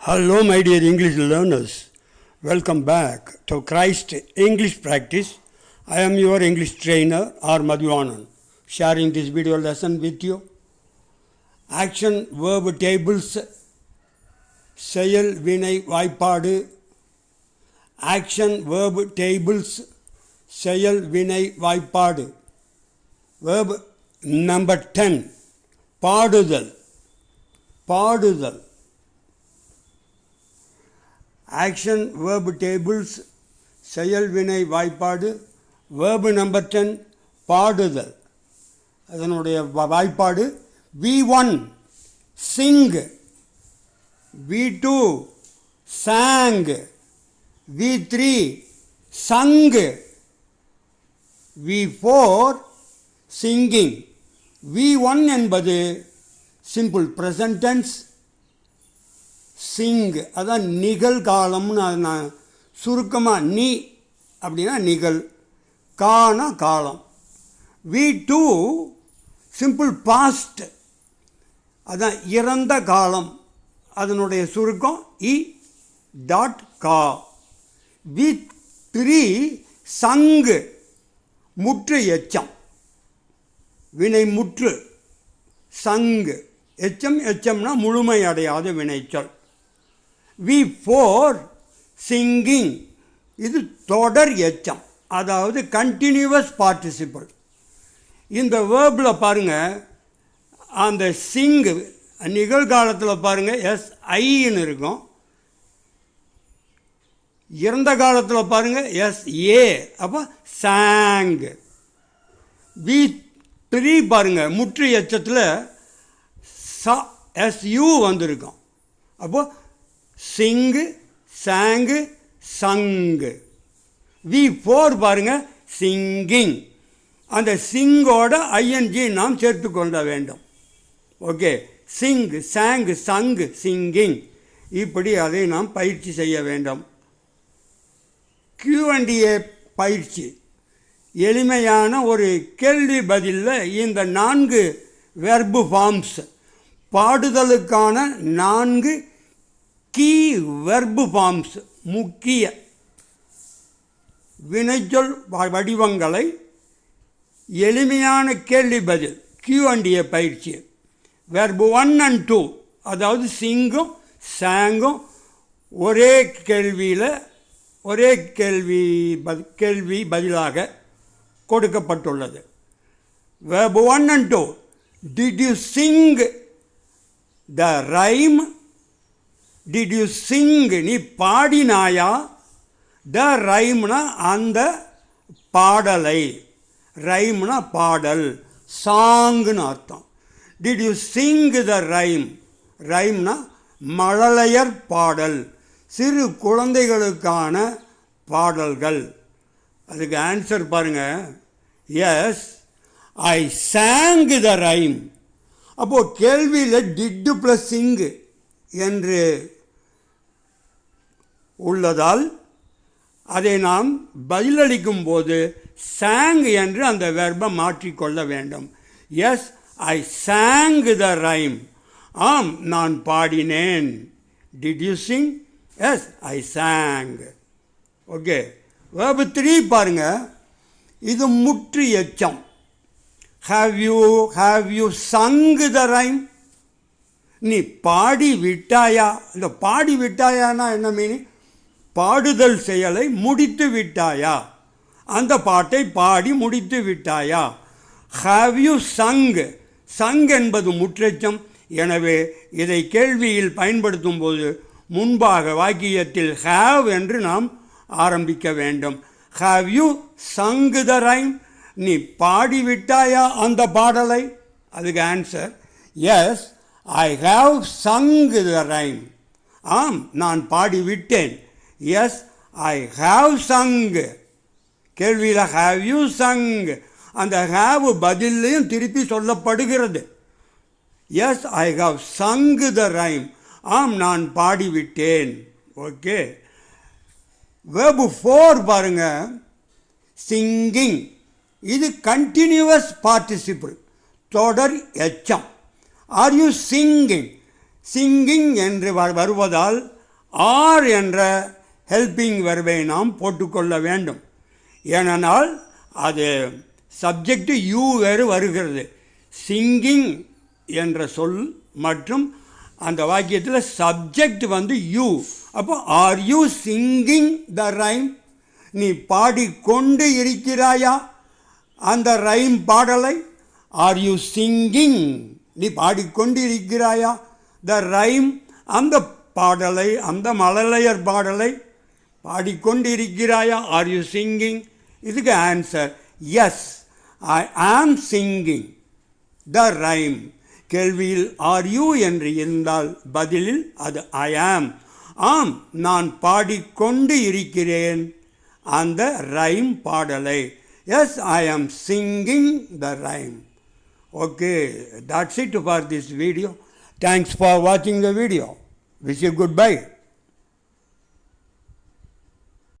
Hello, my dear English learners. Welcome back to Christ English Practice. I am your English trainer, R. Madhuvanan, sharing this video lesson with you. Action verb tables செயல் வினை வாய்ப்பாடு action verb tables செயல் வினை வாய்ப்பாடு verb number ten பாடுதல் பாடுதல் action verb tables செயல் வினை வாய்ப்பாடு வேர்பு நம்பர் டென் பாடுதல். அதனுடைய வாய்ப்பாடு V one sing V two sang V three sung V four singing V one என்பது சிம்பிள் ப்ரெசன்டென்ஸ் சிங் அதான் நிகழ்காலம்னு அது நான் சுருக்கமாக நீ அப்படின்னா நிகழ் கானா காலம். வி டூ சிம்பிள் பாஸ்ட் அதான் இறந்த காலம். அதனுடைய சுருக்கம் இ டாட் கா வி த்ரீ சங்கு முற்று எச்சம். வினை முற்று சங்கு. எச்சம் எச்சம்னா முழுமை அடையாத வினைச்சொல். வி ஃபோர் சிங்கிங் இது தொடர் எச்சம். அதாவது கண்டினியூவஸ் பார்ட்டிசிபிள் இந்த வேர்பில் பாருங்கள் அந்த சிங்கு நிகழ்காலத்தில் பாருங்கள் எஸ் ஐன்னு இருக்கும். இறந்த காலத்தில் பாருங்கள் எஸ் ஏ அப்போ சாங் வி த்ரீ பாருங்கள் முற்று எச்சத்தில் ச எஸ் யூ வந்திருக்கும். அப்போது sing sang sung. V four பாருங்க சிங்கிங் அந்த சிங்கோட ஐஎன்ஜி நாம் சேர்த்து கொள்ள வேண்டும். Okay sing sang sung singing இப்படி அதை நாம் பயிற்சி செய்ய வேண்டும். கியூஎன்டிஏ பயிற்சி. எளிமையான ஒரு கேள்வி பதிலில் இந்த நான்கு வெர்பு ஃபார்ம்ஸ் பாடுதலுக்கான நான்கு கீ வெர்பு ஃபார்ம்ஸ் முக்கிய வினைச்சொல் வ- வடிவங்களை எளிமையான கேள்வி பதில் கியூஎன்டிஏ பயிற்சி. வெர்பு ஒன் அண்ட் டூ அதாவது சிங்கும் சாங்கும் ஒரே கேள்வியில் ஒரே கேள்வி கேள்வி பதிலாக கொடுக்கப்பட்டுள்ளது. Verb one and two did you sing the rhyme did you sing நீ பாடினாயா? த ரைம்னா அந்த பாடலை. ரைம்னா பாடல். சாங்னு அர்த்தம். Did you sing the rhyme ரைம்னா மழலையர் பாடல். சிறு குழந்தைகளுக்கான பாடல்கள். அதுக்கு ஆன்சர் பாருங்கள் yes I sang the rhyme அப்போது கேள்வியில் டிட்டு ப்ளஸ் சிங்கு என்று உள்ளதால் அதை நாம் பதிலளிக்கும் போது சாங் என்று அந்த வெர்பை மாற்றிக்கொள்ள வேண்டும். Yes I sang the rhyme ஆம் நான் பாடினேன். Did you sing yes I sang okay verb three பாருங்க. இது முற்று எச்சம். Have you have you sung the rhyme நீ பாடி விட்டாயா? இந்த பாடி விட்டாயானா என்ன மீனிங் பாடுதல் செயலை முடித்து விட்டாயா? அந்த பாட்டை பாடி முடித்து விட்டாயா? ஹாவ் யூ சங் சங் என்பது முற்றச்சம். எனவே இதை கேள்வியில் பயன்படுத்தும் போது முன்பாக வாக்கியத்தில் ஹாவ் என்று நாம் ஆரம்பிக்க வேண்டும். Have you sung the rhyme நீ பாடிவிட்டாயா அந்த பாடலை? அதுக்கு answer yes I have sung the rhyme ஆம் நான் பாடிவிட்டேன். எஸ் ஐ ஹாவ் சங் கேள்வியில் ஹாவ் யூ சங் அந்த ஹாவ் பதிலையும் திருப்பி சொல்லப்படுகிறது. Yes I have sung the rhyme ஆம் நான் பாடிவிட்டேன். ஓகே வேர்பு ஃபோர் பாருங்க. சிங்கிங் இது கண்டினியூவஸ் பார்ட்டிசிபிள் தொடர் எச்சம். ஆர் யூ சிங்கிங் சிங்கிங் என்று வ- வருவதால் ஆர் என்ற ஹெல்பிங் வெர்பை நாம் போட்டுக்கொள்ள வேண்டும். ஏனென்றால் அது சப்ஜெக்ட் யூ வேறு வருகிறது. சிங்கிங் என்ற சொல் மற்றும் அந்த வாக்கியத்தில் சப்ஜெக்ட் வந்து யூ அப்போ are you singing the rhyme நீ பாடிக்கொண்டு இருக்கிறாயா? அந்த ரைம் பாடலை? ஆர் யூ சிங்கிங் நீ பாடிக்கொண்டு இருக்கிறாயா த ரைம் அந்த பாடலை அந்த மலலையர் பாடலை பாடிக்கொண்டு இருக்கிறாயா ஆர் யூ சிங்கிங் இதுக்கு answer yes I am singing the rhyme கேள்வியில் ஆர் யூ என்று இருந்தால் பதிலில் அது ஐ ஆம் ஆம் நான் பாடிக்கொண்டு இருக்கிறேன் அந்த ரைம் பாடலை. Yes I am singing the rhyme okay that's it for this video. Thanks for watching the video. Wish you goodbye